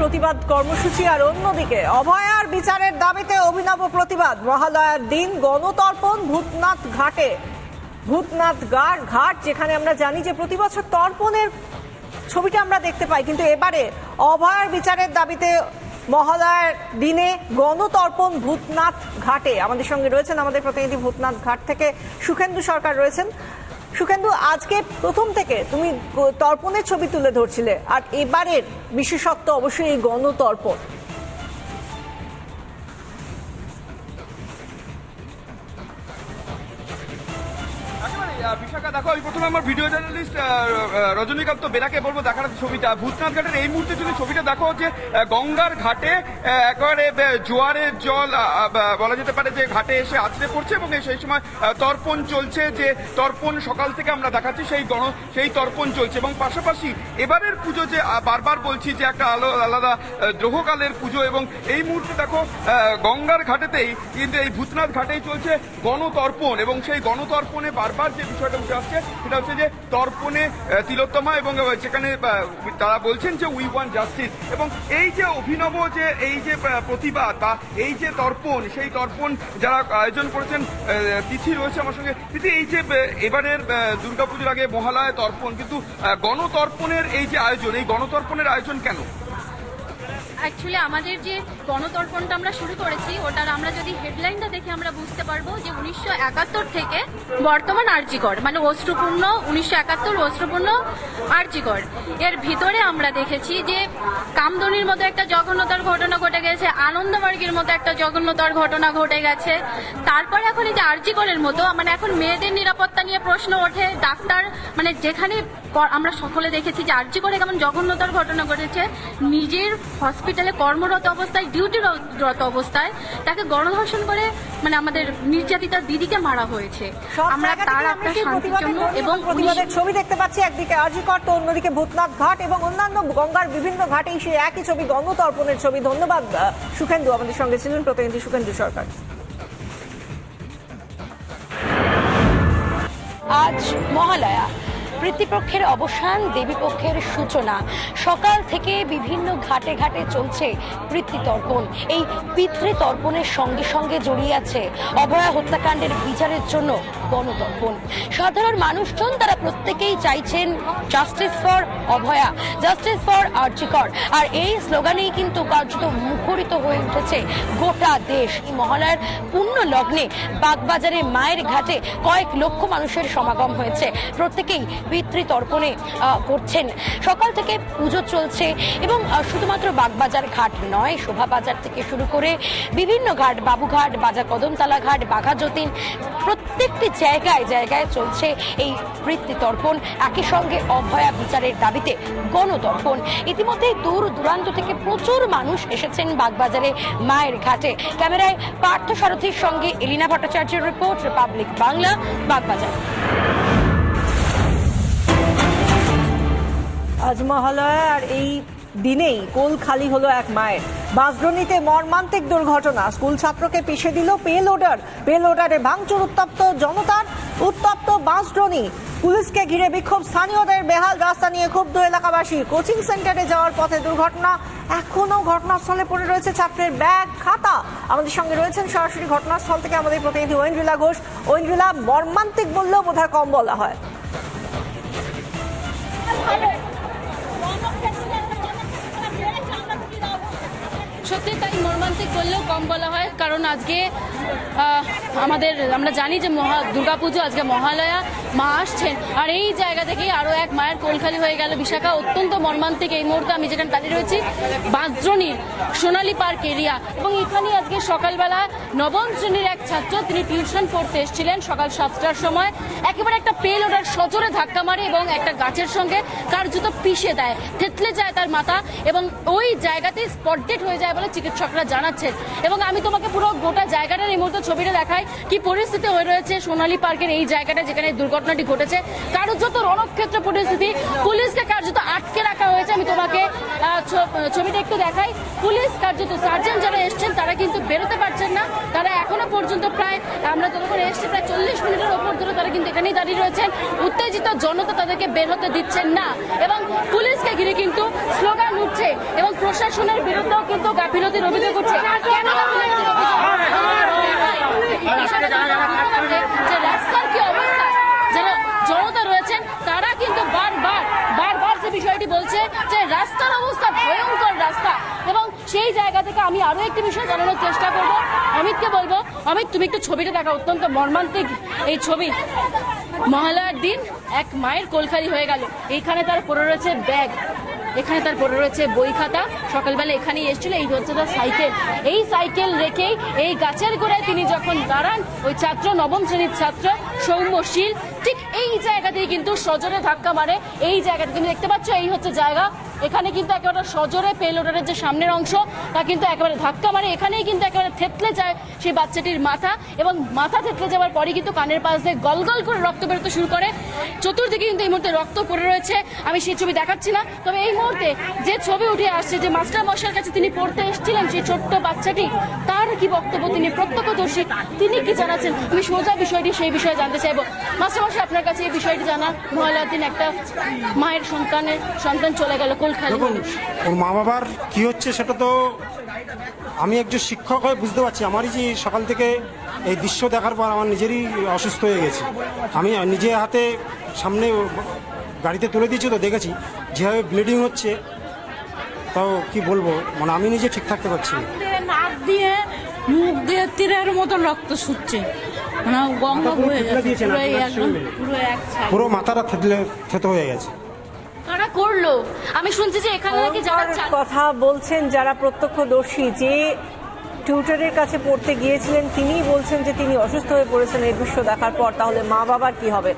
প্রতিবাদ কর্মসূচি আর অন্যদিকে অভয়ার বিচারের দাবিতে অভিনব প্রতিবাদ। মহালয়ার দিন গণতর্পণ ভূতনাথ ঘাটে। ভূতনাথ ঘাট ঘাট, যেখানে আমরা জানি যে প্রতি বছর তর্পণের ছবিটা আমরা দেখতে পাই। কিন্তু এবারে অভয়ার বিচারের দাবিতে মহালয়ার দিনে গণতর্পণ ভূতনাথ ঘাটে। আমাদের সঙ্গে রয়েছেন আমাদের প্রতিনিধি ভূতনাথ ঘাট থেকে সুখেন্দু সরকার রয়েছেন। সুখেন্দু, আজকে প্রথম থেকে তুমি তর্পণের ছবি তুলে ধরছিলে, আর এবারের বিশেষত্ব অবশ্যই এই গণতর্পণ। বিশাখা দেখো আমি প্রথমে আমার ভিডিও জার্নালিস্ট রজনীকান্ত বেরাকে বলব দেখার ছবিটা। ভূতনাথ ঘাটের এই মুহূর্তে যদি ছবিটা দেখো যে গঙ্গার ঘাটে একেবারে জোয়ারের জল বলা যেতে পারে যে ঘাটে এসে আছড়ে পড়ছে এবং সেই সময় তর্পণ চলছে যে তর্পণ সকাল থেকে আমরা দেখাচ্ছি সেই গণ সেই তর্পণ চলছে এবং পাশাপাশি এবারের পুজো যে বারবার বলছি যে একটা আলো আলাদা আহ, গ্রহকালের পুজো এবং এই মুহূর্তে দেখো গঙ্গার ঘাটেতেই কিন্তু এই ভূতনাথ ঘাটেই চলছে গণতর্পণ এবং সেই গণতর্পণে বারবার যে বিষয়টা আসছে, সেটা হচ্ছে যে তর্পণে তিলোত্তমা এবং সেখানে তারা বলছেন যে উই ওয়ান জাস্টিস। এবং এই যে অভিনব যে, এই যে প্রতিবাদ বা এই যে তর্পণ, সেই তর্পণ যারা আয়োজন করেছেন তিথি রয়েছে আমার সঙ্গে। তিথি, এই যে এবারের দুর্গাপুজোর আগে মহালয়া তর্পণ, কিন্তু গণতর্পণের এই যে আয়োজন, এই গণতর্পণের আয়োজন কেন? অ্যাকচুয়ালি আমাদের যে গণতর্পণটা আমরা শুরু করেছি, ওটার আমরা যদি হেডলাইনটা দেখে আমরা বুঝতে পারব যে উনিশশো একাত্তর থেকে বর্তমান আর্যিকর মানে অস্ত্রপূর্ণ উনিশশো একাত্তর অস্ত্রপূর্ণ আর্যিকর এর ভিতরে আমরা দেখেছি যে কামদনির মতো একটা জঘন্যতার ঘটনা ঘটে গেছে আনন্দমার্গের মতো একটা জঘন্যতার ঘটনা ঘটে গেছে। তারপর এখন এই যে আর্যিকরের মতো মানে এখন মেয়েদের নিরাপত্তা নিয়ে প্রশ্ন ওঠে, ডাক্তার মানে যেখানে আমরা সকলে দেখেছি যে আর্জি করে কেমন জঘন্যতার ঘটনা ঘটেছে, নিজের হসপিটালে কর্মরত অবস্থায় ডিউটিরত অবস্থায় তাকে গণধর্ষণ করে মানে আমাদের নির্যাতিতার দিদিকে মারা হয়েছে। আমরা তার একটা শান্তির জন্য এবং প্রতিবাদের ছবি দেখতে পাচ্ছি। একদিকে আজিকর তো অন্যদিকে ভূতনাথ ঘাট এবং অন্যান্য গঙ্গার বিভিন্ন ঘাটেই সেই একই ছবি গণতর্পণের ছবি। ধন্যবাদ সুখেন্দু আমাদের সঙ্গে ছিলেন প্রতিনিধি সুখেন্দু সরকার। আজ মহালয়া। পিতৃপক্ষের অবসান, দেবীপক্ষের সূচনা। সকাল থেকে বিভিন্ন ঘাটে ঘাটে চলছে পিতৃতর্পণ। এই পিতৃতর্পণের সঙ্গে সঙ্গে জড়িয়ে আছে অভয়া হত্যাকাণ্ডের বিচারের জন্য গণতর্পণ সাধারণ মানুষজন তারা প্রত্যেকেই চাইছেন justice for Abhaya justice for R G Kar আর এই স্লোগানেই কিন্তু কার্যত মুখরিত হয়ে উঠেছে গোটা দেশ। এই মহালয়ার পূর্ণ লগ্নে বাগবাজারে মায়ের ঘাটে কয়েক লক্ষ মানুষের সমাগম হয়েছে। প্রত্যেকেই পিতৃতর্পণে করছেন। সকাল থেকে পুজো চলছে এবং শুধুমাত্র বাগবাজার ঘাট নয়, শোভাবাজার থেকে শুরু করে বিভিন্ন ঘাট, বাবুঘাট, বাজার কদমতলা ঘাট, বাঘা যতীন, প্রত্যেকটি জায়গায় জায়গায় চলছে এই পিতৃতর্পণ একই সঙ্গে অভয়া বিচারের দাবিতে গণতর্পণ। ইতিমধ্যেই দূর দূরান্ত থেকে প্রচুর মানুষ এসেছেন বাগবাজারে মায়ের ঘাটে। ক্যামেরায় পার্থ সারথীর সঙ্গে এলিনা ভট্টাচার্যের রিপোর্ট, রিপাবলিক বাংলা, বাগবাজার। আজ মহালয়া আর এই দিনেই কোল খালি হলো এক মায়ের। বাসড্রোনিতে মর্মান্তিক দুর্ঘটনা। স্কুল ছাত্রকে পিষে দিল পে লোডার পে লোডারে ভাঙচুর উত্তপ্ত জনতার উত্তপ্ত বাসড্রোনি পুলিশকে ঘিরে বিক্ষোভ। স্থানীয়দের বেহাল রাস্তা নিয়ে ক্ষুব্ধ এলাকাবাসী। কোচিং সেন্টারে যাওয়ার পথে দুর্ঘটনা। এখনও ঘটনাস্থলে পড়ে রয়েছে ছাত্রের ব্যাগ, খাতা। আমাদের সঙ্গে রয়েছেন সরাসরি ঘটনাস্থল থেকে আমাদের প্রতিনিধি ঐন্দ্রিলা ঘোষ। ঐন্দ্রিলা, মর্মান্তিক বললেও বোধহয় কম বলা হয়। 장난입니다. সত্যি তাই মর্মান্তিক বললেও কম বলা হয়, কারণ আজকে আমাদের, আমরা জানি যে মহা, দুর্গাপুজো আজকে মহালয়া, মা আসছেন, আর এই জায়গা থেকেই আরও এক মায়ের কোলখালি হয়ে গেল বিশাখা, অত্যন্ত মর্মান্তিক এই মুহূর্তে আমি যেখানে দাঁড়িয়ে রয়েছি বাঁশদ্রণীর সোনালী পার্ক এরিয়া, এবং এখানেই আজকে সকালবেলা নবম শ্রেণির এক ছাত্র, তিনি টিউশন পড়তে এসেছিলেন সকাল সাতটার সময়, একেবারে একটা পেল ওটার সজোরে ধাক্কা মারে এবং একটা গাছের সঙ্গে কার্যত পিষে দেয়, থেতলে যায় তার মাথা, এবং ওই জায়গাতেই স্পট ডেট হয়ে যায় বলে চিকিৎসকরা জানাচ্ছেন। এবং আমি তোমাকে পুরো গোটা জায়গাটার এই মুহূর্তে ছবিটা দেখাই কি পরিস্থিতি হয়ে রয়েছে সোনালী পার্কের এই জায়গাটা যেখানে দুর্ঘটনাটি ঘটেছে। কার্যত রণক্ষেত্র পরিস্থিতি, পুলিশকে কার্যত আটকে আমি তোমাকে ছবিটা একটু দেখাই পুলিশ কার্যত সার্জন যারা এসছেন তারা কিন্তু বেরোতে পারছেন না তারা এখনও পর্যন্ত প্রায় আমরা যতক্ষণ এসছি প্রায় চল্লিশ মিনিটের ওপর ধরে তারা কিন্তু এখানেই দাঁড়িয়ে রয়েছেন উত্তেজিত জনতা তাদেরকে বের হতে দিচ্ছেন না এবং পুলিশকে ঘিরে কিন্তু স্লোগান উঠছে এবং প্রশাসনের বিরুদ্ধেও কিন্তু গাফিলতির অভিযোগ উঠছে গাফিলতির অভিযোগ? প্রশাসনের বিরুদ্ধে যে রাস্তার কি অবস্থা যারা জনতা রয়েছেন তারা কিন্তু বারবার বারবার যে বিষয়টি বলছে যে রাস্তার অবস্থা ভয়ঙ্কর রাস্তা এবং সেই জায়গা থেকে আমি আরও একটি বিষয় জানানোর চেষ্টা করব। অমিতকে বলব, অমিত, তুমি একটু ছবিটা দেখা অত্যন্ত মর্মান্তিক। এই ছবি মহালয়ার দিন এক মায়ের কোলখালি হয়ে গেল। এইখানে তার পড়ে রয়েছে ব্যাগ। এখানে তার পড়ে রয়েছে বই খাতা। সকালবেলা এখানেই এসেছিল। এই হচ্ছে তার সাইকেল। এই সাইকেল রেখেই এই গাছের গোড়ায় তিনি যখন দাঁড়ান, ওই ছাত্র, নবম শ্রেণির ছাত্র, সৌম্যশীল, ঠিক এই জায়গাতেই কিন্তু সজোরে ধাক্কা মারে। এই জায়গাতে তুমি দেখতে পাচ্ছ, এই হচ্ছে জায়গা। এখানে কিন্তু একেবারে সজোরে পেলোডারের যে সামনের অংশ, তা কিন্তু একেবারে ধাক্কা মারে। এখানেই কিন্তু একেবারে থেতলে যায় সেই বাচ্চাটির মাথা এবং মাথা থেতলে যাওয়ার পরই কিন্তু কানের পাশ দিয়ে গলগল করে রক্ত বেরোতে শুরু করে। চতুর্দিকে কিন্তু এই মুহূর্তে রক্ত পড়ে রয়েছে। আমি সেই ছবি দেখাচ্ছি না তবে এই মুহূর্তে যে ছবি উঠে আসছে, যে মাস্টার মশার কাছে তিনি পড়তে এসেছিলেন, সেই ছোট্ট বাচ্চাটি, তার কি বক্তব্য তিনি প্রত্যক্ষদর্শী? তিনি কি জানাচ্ছেন? আমি সোজা বিষয়টি সেই বিষয়ে জানতে চাইব। মাস্টার মশাই, আপনার কাছে এই বিষয়টি জানা মহালয়ার দিন একটা মায়ের সন্তানের সন্তান চলে গেল দেখুন, ওর মা বাবার কি হচ্ছে সেটা তো আমি একজন শিক্ষক হয়ে বুঝতে পারছি। আমারই যে সকাল থেকে এই দৃশ্য দেখার পর আমার নিজেরই অসুস্থ হয়ে গেছে। আমি নিজে হাতে সামনে গাড়িতে তুলে দিয়েছি তো দেখেছি। যেভাবে ব্লিডিং হচ্ছে তাও কি বলব? মানে আমি নিজে ঠিক থাকতে পারছি নাক দিয়ে মুখ দিয়ে তীরের মতো রক্ত ছুটছে। মানে গঙ্গা পুরো বয়ে একদম পুরো এক পুরো মাথাটা থেতলে থেতো হয়ে গেছে। কারা করল? আমি শুনছি যে এখানে নাকি যারা ভয়ঙ্কর চাল- কথা বলছেন যারা প্রত্যক্ষদর্শী যে টিউটারের কাছে পড়তে গিয়েছিলেন তিনিই বলছেন যে তিনি অসুস্থ হয়ে পড়েছেন এই দৃশ্য দেখার পর। তাহলে মা বাবার কি হবে?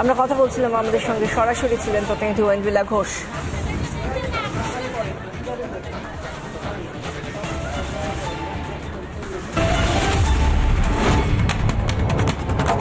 আমরা কথা বলছিলাম আমাদের সঙ্গে সরাসরি ছিলেন প্রতিনিধি ওয়েন্দ্রিলা ঘোষ।